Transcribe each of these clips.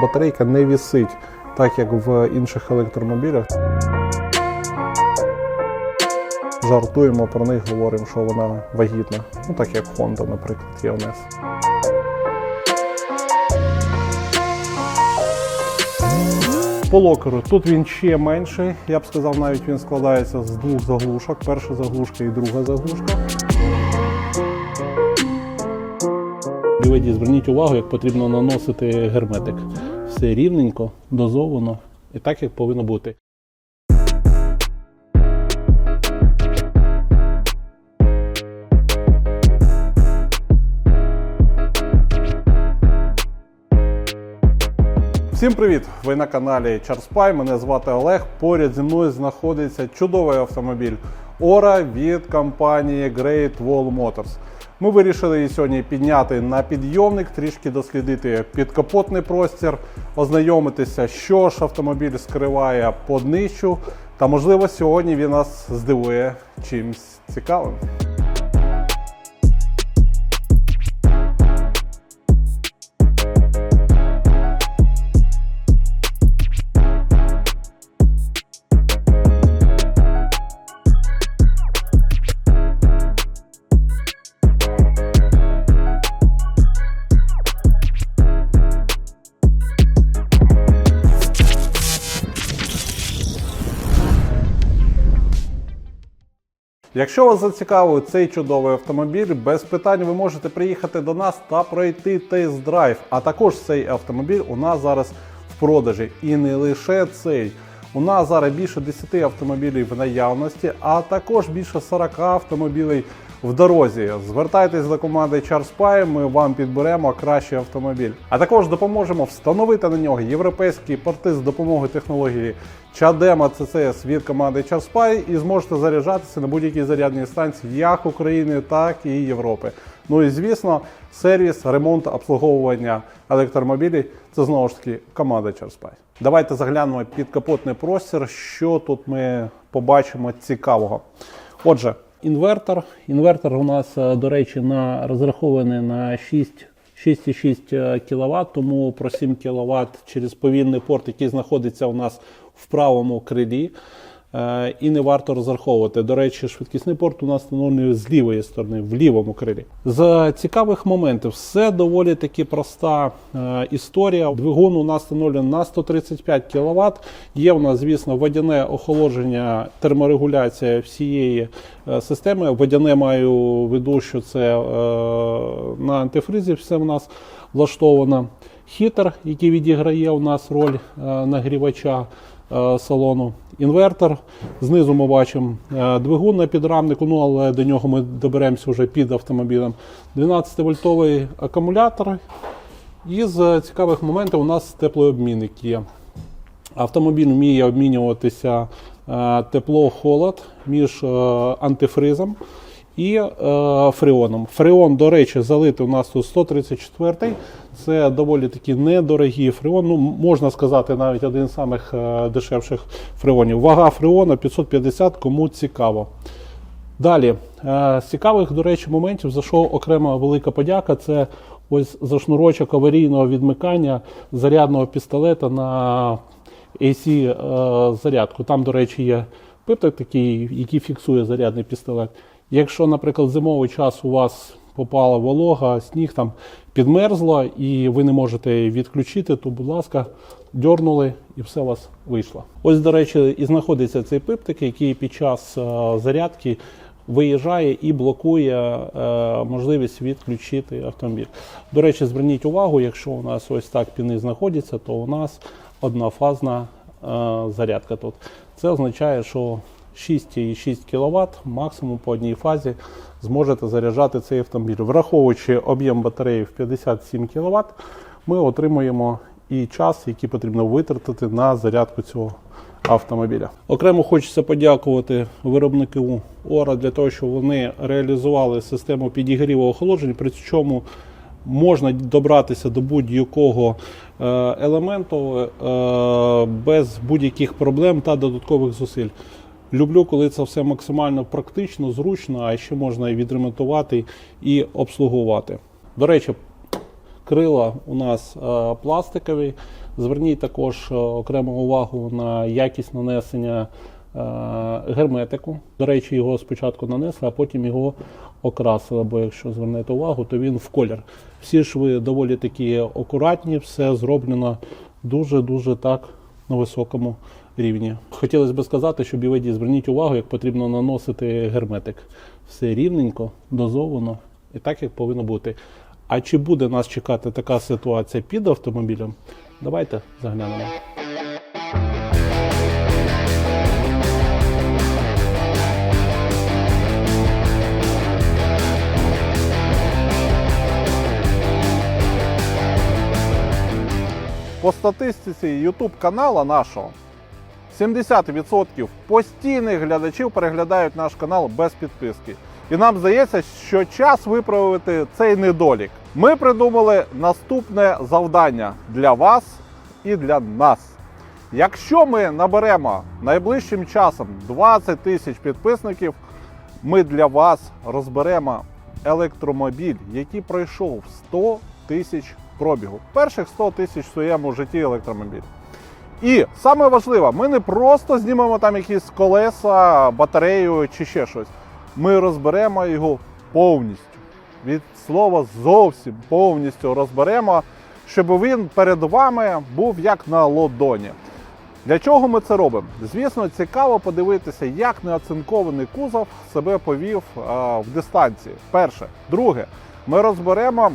Батарейка не вісить, так як в інших електромобілях. Жартуємо про них, говоримо, що вона вагітна. Ну так як Honda, наприклад, є у нас. По локеру тут він ще менший. Я б сказав, навіть він складається з двох заглушок. Перша заглушка і друга заглушка. Дивіться, зверніть увагу, як потрібно наносити герметик. Все рівненько, дозовано і так, як повинно бути. Всім привіт! Ви на каналі CharSpy. Мене звати Олег. Поряд зі мною знаходиться чудовий автомобіль Ора від компанії Great Wall Motors. Ми вирішили її сьогодні підняти на підйомник, трішки дослідити підкапотний простір, ознайомитися, що ж автомобіль скриває по днищу. Та можливо сьогодні він нас здивує чимсь цікавим. Якщо вас зацікавив цей чудовий автомобіль, без питань ви можете приїхати до нас та пройти тест-драйв. А також цей автомобіль у нас зараз в продажі. І не лише цей. У нас зараз більше 10 автомобілів в наявності, а також більше 40 автомобілів в дорозі. Звертайтесь до команди CharSpy, ми вам підберемо кращий автомобіль. А також допоможемо встановити на нього європейські порти з допомогою технології Чадема CCS від команди CharSpy і зможете заряджатися на будь-якій зарядній станції як України, так і Європи. Ну і звісно, сервіс, ремонт, обслуговування електромобілів це знову ж таки команда CharSpy. Давайте заглянемо під капотний простір, що тут ми побачимо цікавого. Отже, інвертор. Інвертор у нас, е, до речі, на, розрахований на 6 6,6 кВт, тому про 7 кВт через повільний порт, який знаходиться у нас в правому крилі. Е, І не варто розраховувати. До речі, швидкісний порт у нас встановлений з лівої сторони, в лівому крилі. З цікавих моментів все доволі таки проста е, історія. Двигун у нас встановлений на 135 кВт. Є у нас, звісно, водяне охолодження, терморегуляція всієї е, системи. Водяне маю в виду, що це на антифризі все у нас влаштовано. Хітер, який відіграє у нас роль нагрівача салону. Інвертор. Знизу ми бачимо е, двигун на підрамнику, ну але до нього ми доберемося вже під автомобілем. 12-вольтовий акумулятор. І з цікавих моментів у нас теплообмінник є. Автомобіль вміє обмінюватися е, тепло-холод між е, антифризом і е, фреоном. Фреон, до речі, залитий у нас тут 134-й. Це доволі таки недорогий фреон. Ну, можна сказати, навіть один з самих е, дешевших фреонів. Вага фреона 550, кому цікаво. Далі, е, з цікавих, до речі, моментів, за що окрема велика подяка, це ось за шнурочок аварійного відмикання зарядного пістолета на AC е, зарядку. Там, до речі, є пиптик такий, який фіксує зарядний пістолет. Якщо, наприклад, зимовий час у вас попала волога, сніг там підмерзло і ви не можете відключити, то, будь ласка, дьорнули і все у вас вийшло. Ось, до речі, і знаходиться цей пиптик, який під час е, зарядки виїжджає і блокує е, можливість відключити автомобіль. До речі, зверніть увагу, якщо у нас ось так піни знаходяться, то у нас однофазна е, зарядка тут. Це означає, що 6,6 кВт максимум по одній фазі зможете заряджати цей автомобіль. Враховуючи об'єм батареї в 57 кВт, ми отримуємо і час, який потрібно витратити на зарядку цього автомобіля. Окремо хочеться подякувати виробнику Ора для того, що вони реалізували систему підігріву охолодження, при чому можна добратися до будь-якого е, елементу е, без будь-яких проблем та додаткових зусиль. Люблю, коли це все максимально практично, зручно, а ще можна і відремонтувати і обслугувати. До речі, Крила у нас е, пластикові. Зверніть також е, окрему увагу на якість нанесення е, герметику. До речі, його спочатку нанесли, а потім його окрасили. Бо якщо звернете увагу, то він в колір. Всі ж ви доволі такі акуратні, все зроблено дуже-дуже так на високому рівні. Хотілося б сказати, що BVD, зверніть увагу, як потрібно наносити герметик. Все рівненько, дозовано і так, як повинно бути. А чи буде нас чекати така ситуація під автомобілем? Давайте заглянемо. По статистиці YouTube канала нашого 70% постійних глядачів переглядають наш канал без підписки. І нам здається, що час виправити цей недолік. Ми придумали наступне завдання для вас і для нас. Якщо ми наберемо найближчим часом 20 тисяч підписників, ми для вас розберемо електромобіль, який пройшов 100 тисяч пробігу. Перших 100 тисяч в своєму житті електромобіль. І саме важливе, ми не просто знімемо там якісь колеса, батарею чи ще щось. Ми розберемо його повністю. Від слова зовсім повністю розберемо, щоб він перед вами був як на лодоні. Для чого ми це робимо? Звісно, цікаво подивитися, як неоцинкований кузов себе повів а, в дистанції. Перше. Друге, ми розберемо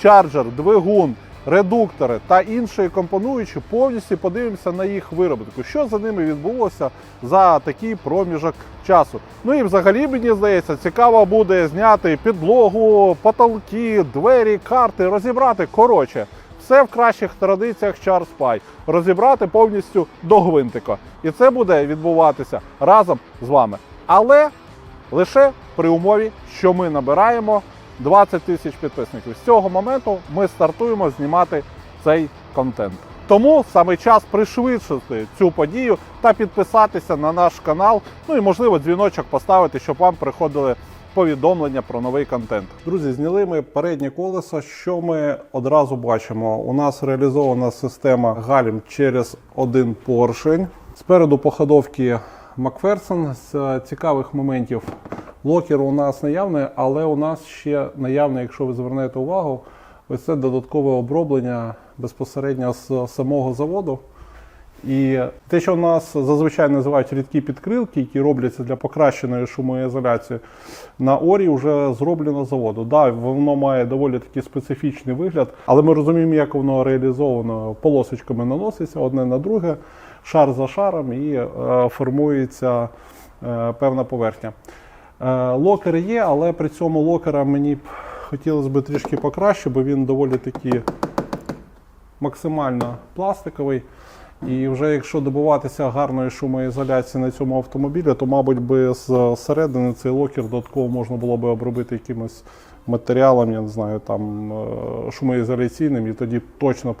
чарджер, двигун, редуктори та інші компонуючі, повністю подивимося на їх виробітку, що за ними відбулося за такий проміжок часу. Ну і взагалі, мені здається, цікаво буде зняти підлогу, потолки, двері, карти, розібрати. Коротше, все в кращих традиціях Charles Pie. Розібрати повністю до гвинтика. І це буде відбуватися разом з вами. Але лише при умові, що ми набираємо 20 тисяч підписників. З цього моменту ми стартуємо знімати цей контент. Тому саме час пришвидшити цю подію та підписатися на наш канал. Ну і можливо дзвіночок поставити, щоб вам приходили повідомлення про новий контент. Друзі, зняли ми переднє колесо. Що ми одразу бачимо? У нас реалізована система гальм через один поршень. Спереду походовки Макферсон з цікавих моментів. Локер у нас наявний, але у нас ще наявне, якщо ви звернете увагу, ось це додаткове оброблення безпосередньо з самого заводу. І те, що у нас зазвичай називають рідкі підкрилки, які робляться для покращеної шумоізоляції, на Орі вже зроблено заводу. Да, воно має доволі такий специфічний вигляд, але ми розуміємо, як воно реалізовано полосочками наноситься одне на друге, шар за шаром, і е, формується е, певна поверхня. Е, Локер є, але при цьому локера мені б хотілося б трішки покраще, бо він доволі таки максимально пластиковий. І вже якщо добуватися гарної шумоізоляції на цьому автомобілі, то, мабуть, би з середини цей локер додатково можна було би обробити якимось матеріалом, я не знаю, там шумоізоляційним, і тоді точно б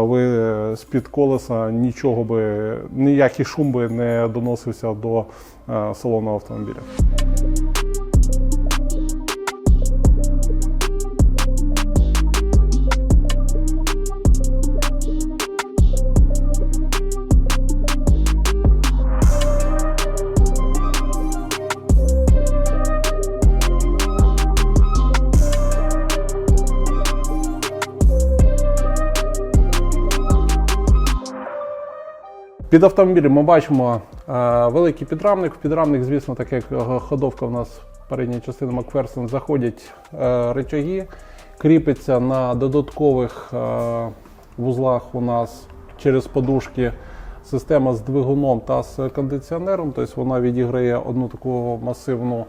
ви з-під колеса нічого би, ніякий шум би не доносився до е, салону автомобіля. Під автомобілем ми бачимо е, великий підрамник. В підрамник, звісно, так як ходовка в нас передня частина Макферсон, заходять е, речаги, кріпиться на додаткових е, вузлах у нас через подушки система з двигуном та з кондиціонером. Тобто вона відіграє одну таку масивну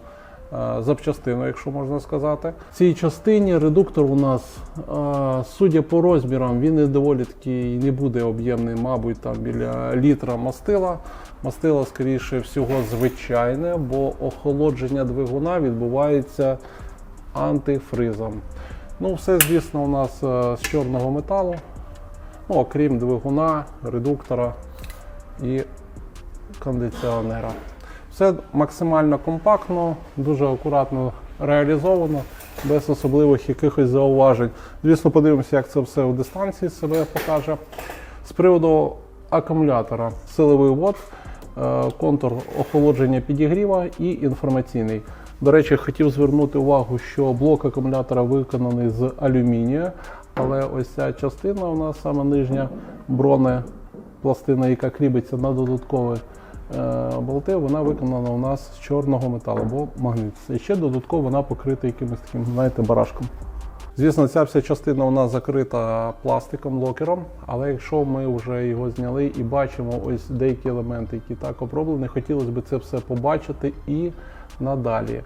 запчастину, якщо можна сказати. В цій частині редуктор у нас, е, судя по розмірам, він не доволі такий не буде об'ємний, мабуть, там біля літра мастила. Мастило, скоріше всього, звичайне, бо охолодження двигуна відбувається антифризом. Ну, все, звісно, у нас е, з чорного металу, ну, окрім двигуна, редуктора і кондиціонера. Все максимально компактно, дуже акуратно реалізовано. без особливих якихось зауважень. Звісно, подивимося, як це все в дистанції себе покаже. З приводу акумулятора, силовий ввод, е, контур охолодження підігріва і інформаційний. До речі, хотів звернути увагу, що блок акумулятора виконаний з алюмінію, але ось ця частина у нас саме нижня броне пластина, яка кріпиться на додаткові е, болти, вона виконана у нас з чорного металу, бо магніт. І ще додатково вона покрита якимось таким, знаєте, барашком. Звісно, ця вся частина у нас закрита пластиком, локером, але якщо ми вже його зняли і бачимо ось деякі елементи, які так оброблені, хотілося б це все побачити і надалі.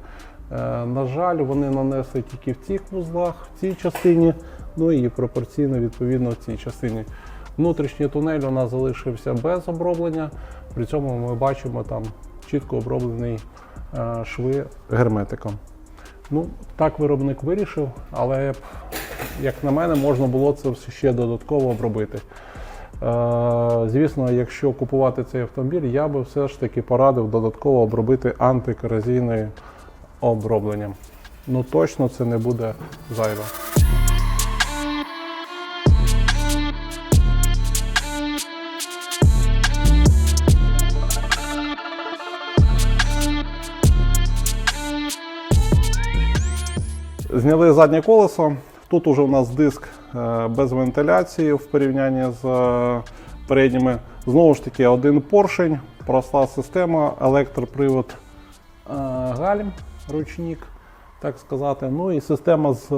Е, на жаль, вони нанесли тільки в цих вузлах, в цій частині, ну і пропорційно відповідно в цій частині. Внутрішній тунель у нас залишився без оброблення, при цьому ми бачимо там чітко оброблені е, шви герметиком. Ну, так виробник вирішив, але як на мене, можна було це все ще додатково обробити. Е, звісно, якщо купувати цей автомобіль, я би все ж таки порадив додатково обробити антикоразійною обробленням. Ну точно це не буде зайве. Зняли заднє колесо. Тут уже у нас диск е, без вентиляції в порівнянні з е, передніми. Знову ж таки, один поршень, проста система, електропривод е, гальм, ручник, так сказати. Ну і система з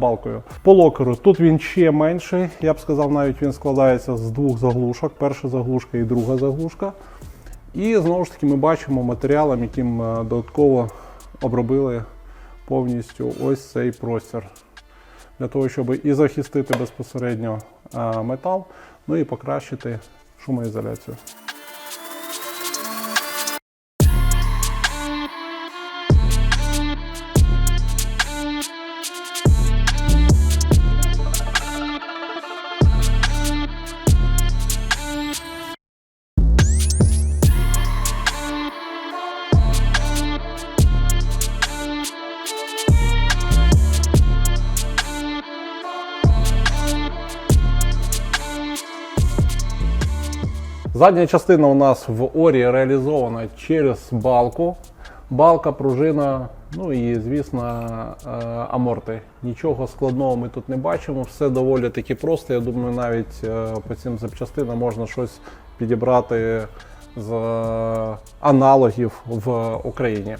балкою. По локеру тут він ще менший. Я б сказав, навіть він складається з двох заглушок: перша заглушка і друга заглушка. І знову ж таки ми бачимо матеріалом, яким додатково обробили повністю ось цей простір. Для того, щоб і захистити безпосередньо е, метал, ну і покращити шумоізоляцію. Задня частина у нас в Орі реалізована через балку. Балка, пружина, ну і звісно е, аморти. Нічого складного ми тут не бачимо, все доволі таки просто. Я думаю, навіть е, по цим запчастинам можна щось підібрати з аналогів в Україні.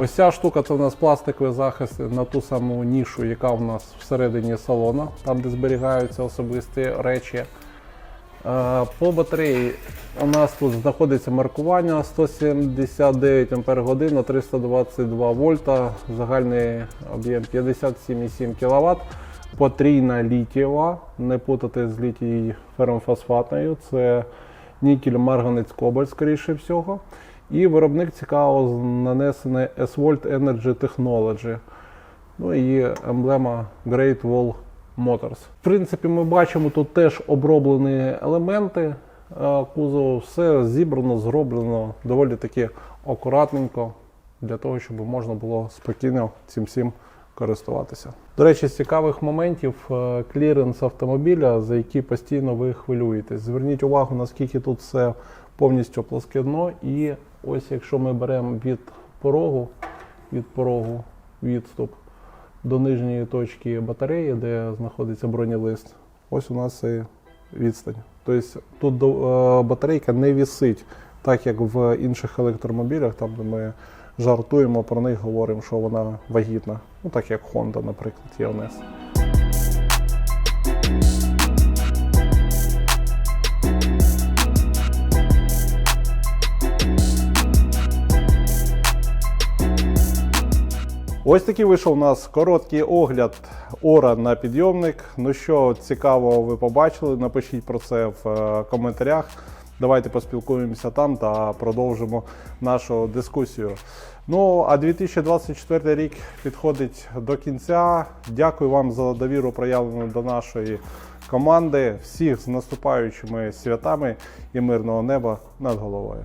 Ось ця штука це у нас пластиковий захист на ту саму нішу, яка у нас всередині салона, там де зберігаються особисті речі. Е, По батареї у нас тут знаходиться маркування 179 Ах на 322 вольта, загальний об'єм 57,7 кВт, потрійна літієва, не путати з літій ферромфосфатною, це нікель, марганець, кобальт, скоріше всього. І виробник цікаво нанесений S-Volt Energy Technology. Ну і емблема Great Wall Motors. В принципі, ми бачимо тут теж оброблені елементи е, кузову. Все зібрано, зроблено доволі таки акуратненько для того, щоб можна було спокійно цим всім користуватися. До речі, з цікавих моментів е, кліренс автомобіля, за який постійно ви хвилюєтесь. Зверніть увагу, наскільки тут все повністю плоске дно. І ось якщо ми беремо від порогу, від порогу відступ до нижньої точки батареї, де знаходиться бронелист, ось у нас і відстань. Тобто тут е, батарейка не вісить, так як в інших електромобілях, там де ми жартуємо про них, говоримо, що вона вагітна. Ну так як Honda, наприклад, є EOS. Ось такий вийшов у нас короткий огляд ора на підйомник. Ну що цікавого ви побачили, напишіть про це в е, коментарях. Давайте поспілкуємося там та продовжимо нашу дискусію. Ну а 2024 рік підходить до кінця. Дякую вам за довіру проявлену до нашої команди. Всіх з наступаючими святами і мирного неба над головою.